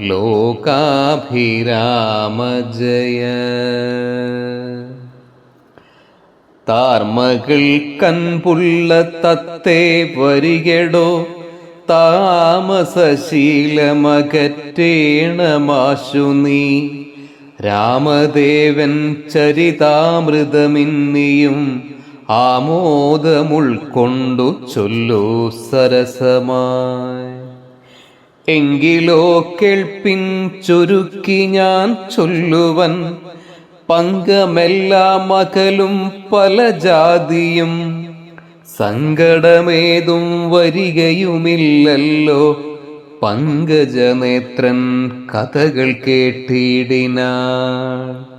ലോകാഭിരാമ ജയ താർമകൾ കൺപുള്ള തത്തേ വരികടോ താമസശീലമകറ്റേണമാശു നീ രാമദേവൻ ചരിതാമൃതമിന്നിയും ആമോദമുൾക്കൊണ്ടു ചൊല്ലു സരസമായി എങ്കിലോ കേൾപ്പിൻ ചുരുക്കി ഞാൻ ചൊല്ലുവൻ. പങ്കമെല്ലാ മകലും പല ജാതിയും. സങ്കടമേതും വരികയുമില്ലല്ലോ. പങ്കജനേത്രൻ കഥകൾ കേട്ടിടിനാൾ.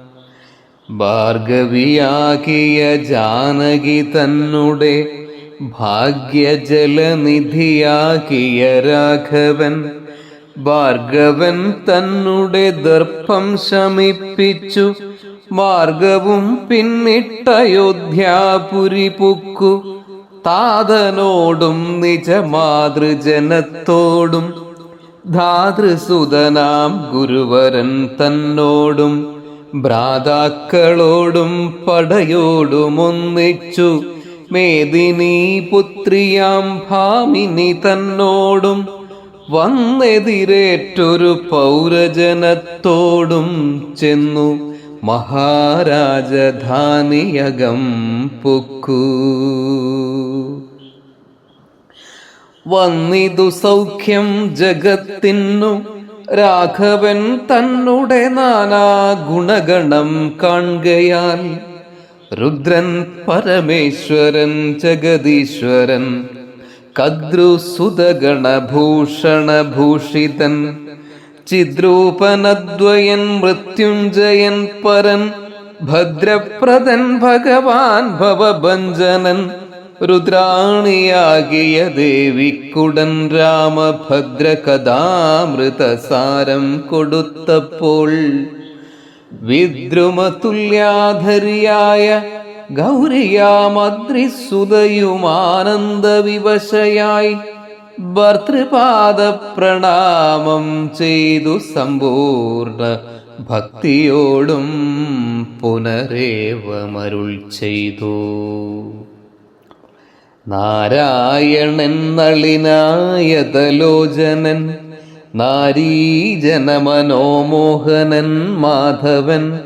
ഭാർഗവിയാകിയ ജാനകി തന്നുടെ ഭാഗ്യജലനിധിയാകിയ രാഘവൻ ഭാർഗവൻ തന്നുടെ ദർപ്പം ശമിപ്പിച്ചു മാർഗവും പിന്നിട്ടയോധ്യാപുരി പുക്കു. താതനോടും നിജമാതൃജനത്തോടും ധാതൃസുതനാം ഗുരുവരൻ തന്നോടും ഭ്രാതാക്കളോടും പടയോടുമൊന്നിച്ചു. മേദിനി പുത്രിയാം ഭാമിനി തന്നോടും വന്നെതിരേറ്റൊരു പൗരജനത്തോടും ചെന്നു മഹാരാജധാനിയകം പൊക്കൂ. വന്നിതു സൗഖ്യം ജഗത്തിന്നു രാഘവൻ തന്നുടെ നാനാ ഗുണഗണം കാണുകയാൽ രുദ്രൻ പരമേശ്വരൻ ജഗദീശ്വരൻ കദ്രുസുതഗണഭൂഷണഭൂഷിതൻ ചിദ്രൂപനദ്വയൻ മൃത്യുഞ്ജയൻ പരൻ ഭദ്രപ്രദൻ ഭഗവാൻ ഭവഭഞ്ജനൻ രുദ്രാണിയാകിയ ദേവിക്കുടൻ രാമഭദ്രകഥാമൃതസാരം കൊടുത്തപ്പോൾ വിദ്രുമതുല്യാധരിയായ ഗൗരിയാമദ്രിസുതയുമാനന്ദവിവശയായി ഭർത്തൃപാദ പ്രണാമം ചെയ്തു സമ്പൂർണ ഭക്തിയോടും പുനരേവമരുൾ ചെയ്തു. നാരായണൻ നളിനായതലോചനൻ നാരീജനമനോമോഹനൻ മാധവൻ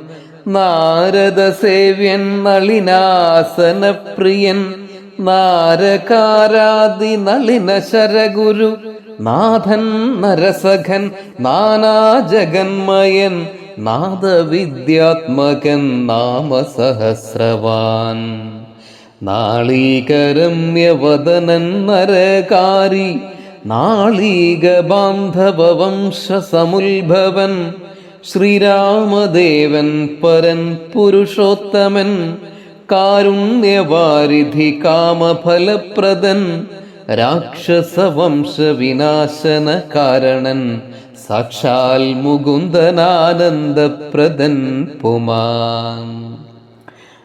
നാരദ സേവ്യൻ നാരദസേവ്യൻ നളിനാസനപ്രിയൻ നാരകാരാദി നളിന ശരഗുരു നാഥൻ നരസഖൻ നാനാജഗന്മയൻ നാദവിദ്യാത്മകൻ നാമസഹസ്രവാൻ. നാളീകരമ്യവദനൻ നരകാരി നാളീക ബാന്ധവ വംശസമുത്ഭവൻ ശ്രീരാമദേവൻ പരൻ പുരുഷോത്തമൻ കാരുണ്യവാരിധി കാമഫലപ്രദൻ രാക്ഷസവംശവിനാശന കാരണൻ സാക്ഷാൽ മുകുന്ദനാനന്ദപ്രദൻ പുമാൻ.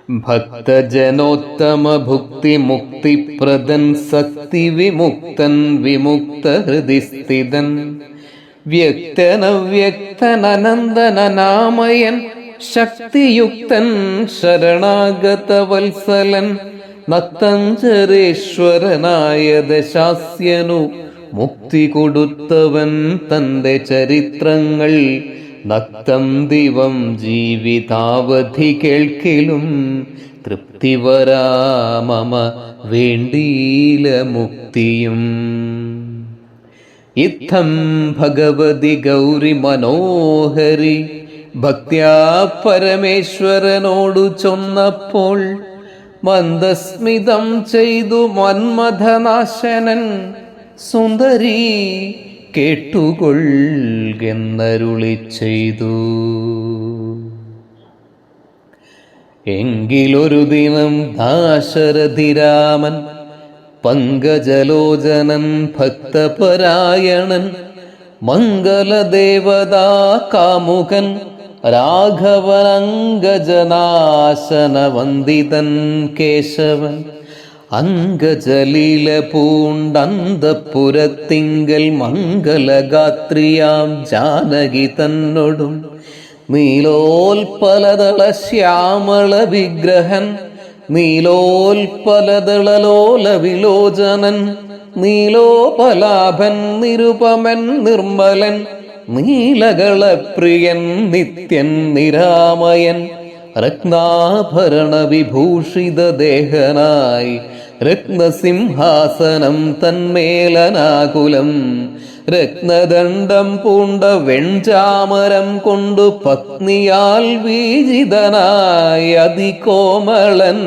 ഭക്തജനോത്തമ ഭുക്തി മുക്തിപ്രദൻ സക്തി വിമുക്തൻ വിമുക്ത ഹൃദിസ്ഥിതൻ വ്യക്തനവ്യക്തനനന്ദനാമയൻ ശക്തിയുക്തൻ ശരണാഗത വത്സലൻ നക്തഞ്ചരേശ്വരനായ ദശാസ്യനു മുക്തി കൊടുത്തവൻ തന്റെ ചരിത്രങ്ങൾ നക്തം ദിവം ജീവിതാവധി കേൾക്കിലും തൃപ്തി വരാമമ വേണ്ടീല മുക്തിയും. ഇത്തം ഭഗവതി ഗൗരി മനോഹരി ഭക്യാ പരമേശ്വരനോടു ചൊന്നപ്പോൾ മന്ദസ്മിതം ചെയ്തു മന്മഥനാശനൻ സുന്ദരി കേട്ടുകൊള്ളുകെന്നരുളി ചെയ്തു. എങ്കിലൊരു ദിനം ദാശരഥിരാമൻ പങ്കജലോചനൻ ഭക്തപരായണൻ മംഗലദേവതാ കാമുകൻ രാഘവനങ്കജനാശന വന്ദിതൻ കേശവൻ അങ്കജലീല പൂണ്ടന്തപുരത്തിങ്കൽ മംഗലഗാത്രിയാം ജാനകി തന്നോടും. നീലോൽപലതള ശ്യാമള വിഗ്രഹൻ നീലോൽപലതളലോല വിലോചനൻ നീലോപലാഭൻ നിരുപമൻ നിർമ്മലൻ നീലകളപ്രിയൻ നിത്യൻ നിരാമയൻ രത്നാഭരണ വിഭൂഷിത ദേഹനായി രത്നസിംഹാസനം തന്മേലനാകുലം. രത്നദണ്ഡം പൂണ്ട വെൺചാമരം കൊണ്ടു പത്നിയാൽ വീജിതനായ അതികോമളൻ.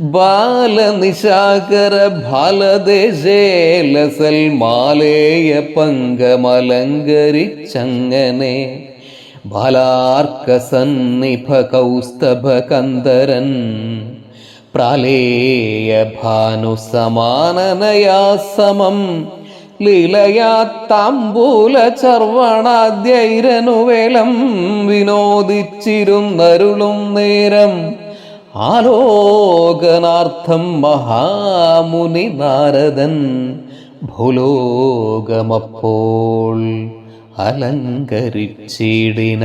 ബാലനിശാകര ബാലദേശേലസൽ മാലേയ പങ്കമലങ്കരിച്ചങ്ങനെ. ബാലാർക്ക സന്നിഭ കൗസ്തഭ കന്ദരൻ പ്രാലേയ ഭാനു സമാനനയാ സമം ലീലയാ താമ്പൂല ചർവണാദ്യൈരനുവേലം വിനോദിച്ചിരുന്നരുളും നേരം ആലോകനാർത്ഥം മഹാമുനി നാരദൻ ഭൂലോകമപ്പോൾ അലങ്കരിച്ചിടിന.